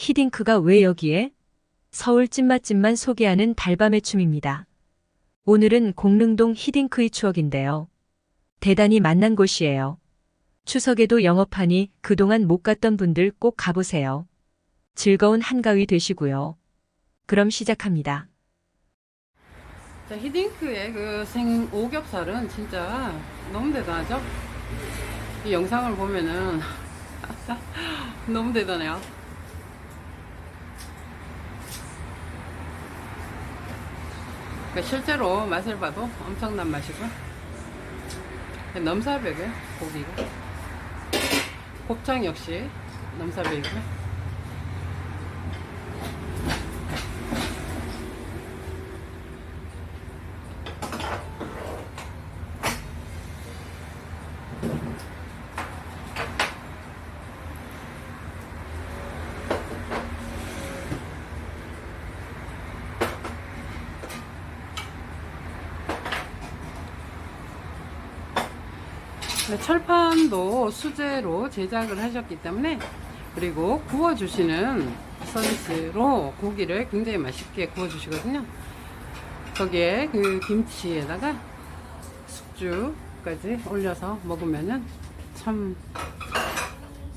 히딩크가 왜 여기에? 서울 찐맛집만 소개하는 달밤의 춤입니다. 오늘은 공릉동 히딩크의 추억인데요. 대단히 만난 곳이에요. 추석에도 영업하니 그동안 못 갔던 분들 꼭 가보세요. 즐거운 한가위 되시고요. 그럼 시작합니다. 자, 히딩크의 그 생 오겹살은 진짜 너무 대단하죠? 이 영상을 보면은 너무 대단해요. 그러니까 실제로 맛을 봐도 엄청난 맛이고. 넘사벽에 고기고 곱창 역시 넘사벽이고 철판도 수제로 제작을 하셨기 때문에 그리고 구워주시는 서비스로 고기를 굉장히 맛있게 구워주시거든요. 거기에 그 김치에다가 숙주까지 올려서 먹으면은 참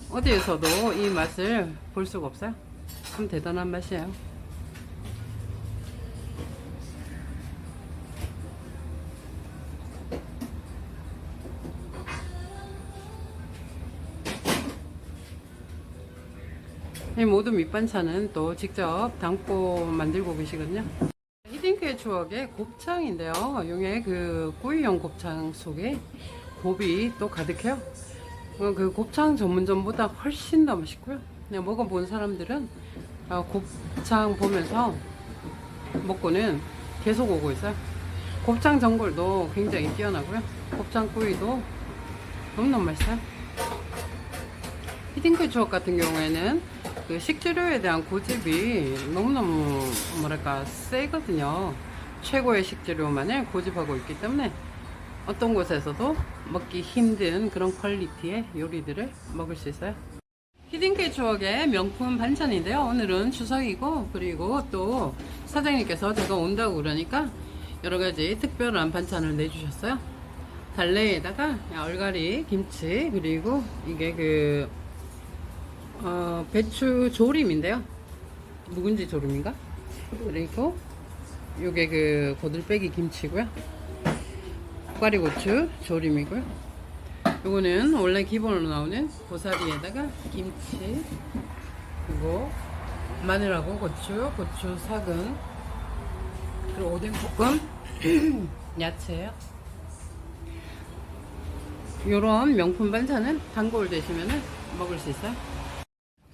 어디에서도 이 맛을 볼 수가 없어요. 참 대단한 맛이에요. 이 모든 밑반찬은 또 직접 담고 만들고 계시거든요. 히딩크의 추억의 곱창인데요. 용의 그 구이용 곱창 속에 곱이 또 가득해요. 어, 그 곱창 전문점보다 훨씬 더 맛있고요. 그냥 먹어본 사람들은 어, 곱창 보면서 먹고는 계속 오고 있어요. 곱창 전골도 굉장히 뛰어나고요. 곱창 구이도 너무너무 맛있어요. 히딩크 추억 같은 경우에는 그 식재료에 대한 고집이 너무너무 뭐랄까 세거든요. 최고의 식재료만을 고집하고 있기 때문에 어떤 곳에서도 먹기 힘든 그런 퀄리티의 요리들을 먹을 수 있어요. 히딩크의 추억의 명품 반찬인데요. 오늘은 추석이고 그리고 또 사장님께서 제가 온다고 그러니까 여러 가지 특별한 반찬을 내주셨어요. 달래에다가 얼갈이, 김치 그리고 이게 그 어, 배추 조림인데요. 묵은지 조림인가? 그리고 요게 그 고들빼기 김치고요. 꽈리고추 조림이고요. 요거는 원래 기본으로 나오는 고사리에다가 김치 그리고 마늘하고 고추, 고추 사근 그리고 오뎅 볶음 야채요. 요런 명품 반찬은 단골 되시면은 먹을 수 있어요.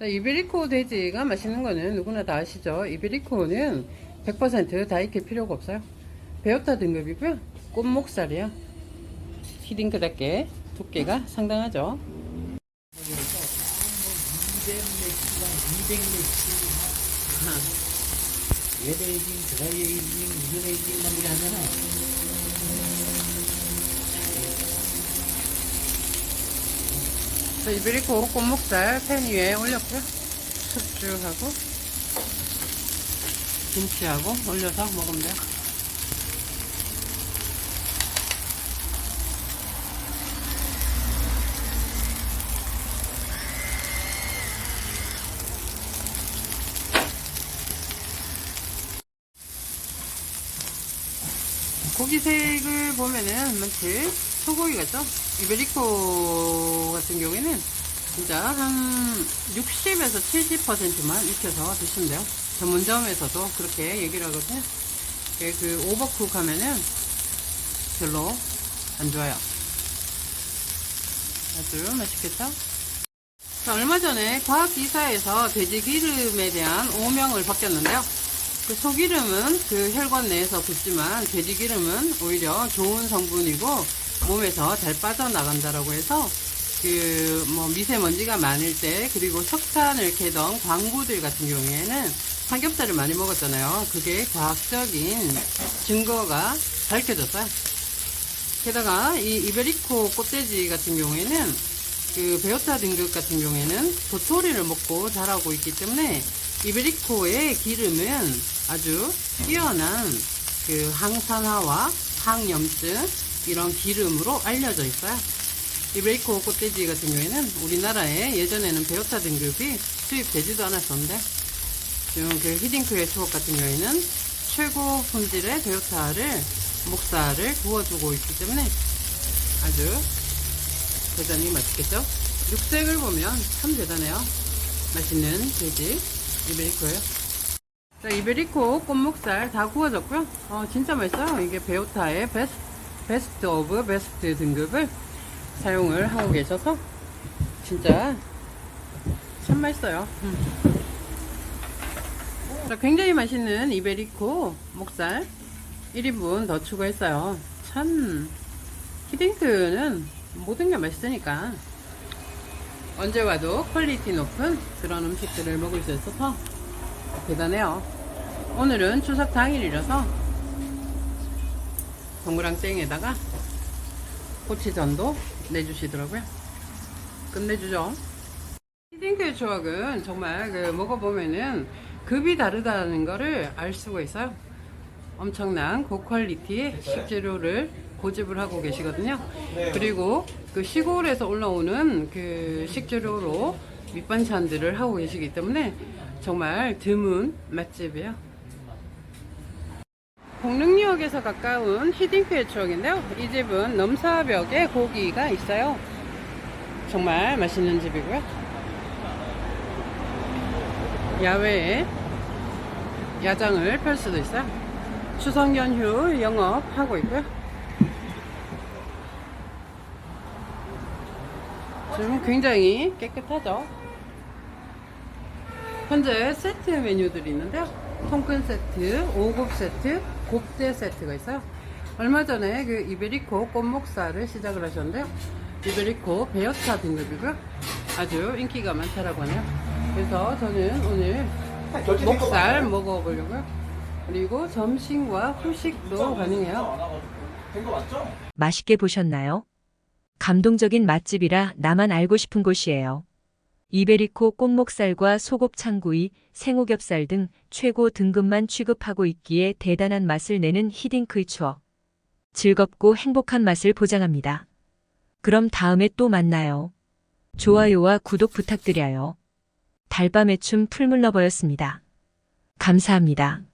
자, 이베리코 돼지가 맛있는 거는 누구나 다 아시죠? 이베리코는 100%다 익힐 필요가 없어요. 베오타 등급이고요. 꽃목살이요. 히딩크답게 두께가 상당하죠. 웹에이징, 드라이에이징, 무전에이징 막 이래 하잖아. 자, 이베리코 꽃목살 팬 위에 올렸고요. 숙주하고 김치하고 올려서 먹으면 돼요. 고기색을 보면은 마치 소고기 같죠? 이베리코 같은 경우에는 진짜 한 60에서 70%만 익혀서 드시면 돼요. 전문점에서도 그렇게 얘기를 하거든요. 이게 그 오버쿡 하면은 별로 안 좋아요. 아주 맛있겠죠? 자, 얼마 전에 과학기사에서 돼지 기름에 대한 오명을 바뀌었는데요. 그 소기름은 그 혈관 내에서 붙지만 돼지 기름은 오히려 좋은 성분이고 몸에서 잘 빠져나간다라고 해서 그 뭐 미세먼지가 많을 때 그리고 석탄을 캐던 광부들 같은 경우에는 삼겹살을 많이 먹었잖아요. 그게 과학적인 증거가 밝혀졌어요. 게다가 이 이베리코 꽃돼지 같은 경우에는 그 베오타 등급 같은 경우에는 도토리를 먹고 자라고 있기 때문에 이베리코의 기름은 아주 뛰어난 그 항산화와 항염증 이런 기름으로 알려져 있어요. 이베리코 꽃돼지 같은 경우에는 우리나라에 예전에는 베오타 등급이 수입되지도 않았었는데 지금 그 히딩크의 추억 같은 경우에는 최고 품질의 베오타를 목살을 구워주고 있기 때문에 아주 대단히 맛있겠죠? 육색을 보면 참 대단해요. 맛있는 돼지 이베리코예요. 자, 이베리코 꽃목살 다 구워졌고요. 어, 진짜 맛있어요. 이게 베오타의 베스트, 베스트 오브 베스트 등급을 사용을 하고 계셔서 진짜 참 맛있어요. 음. 자, 굉장히 맛있는 이베리코 목살 1인분 더 추가했어요. 참 히딩크는 모든 게 맛있으니까 언제 와도 퀄리티 높은 그런 음식들을 먹을 수 있어서 대단해요. 오늘은 추석 당일이라서 동그랑땡에다가 꼬치전도 내주시더라고요. 끝내주죠. 히딩크의 추억은 정말 그 먹어보면은 급이 다르다는 거를 알 수가 있어요. 엄청난 고퀄리티의 식재료를 고집을 하고 계시거든요. 그리고 그 시골에서 올라오는 그 식재료로 밑반찬들을 하고 계시기 때문에 정말 드문 맛집이에요. 공릉역에서 가까운 히딩크의 추억인데요. 이 집은 넘사벽에 고기가 있어요. 정말 맛있는 집이고요. 야외에 야장을 펼 수도 있어요. 추석 연휴 영업하고 있고요. 지금 굉장히 깨끗하죠. 현재 세트 메뉴들이 있는데요. 통큰 세트, 5급 세트, 곱대 세트가 있어요. 얼마 전에 그 이베리코 꽃목살을 시작을 하셨는데요. 이베리코 베어타 등급이고요. 아주 인기가 많다라고 하네요. 그래서 저는 오늘 목살 먹어보려고요. 그리고 점심과 후식도 가능해요. 맛있게 보셨나요? 감동적인 맛집이라 나만 알고 싶은 곳이에요. 이베리코 꽃목살과 소곱창구이, 생오겹살 등 최고 등급만 취급하고 있기에 대단한 맛을 내는 히딩크의 추억. 즐겁고 행복한 맛을 보장합니다. 그럼 다음에 또 만나요. 좋아요와 구독 부탁드려요. 달밤의 춤 풀물러버였습니다. 감사합니다.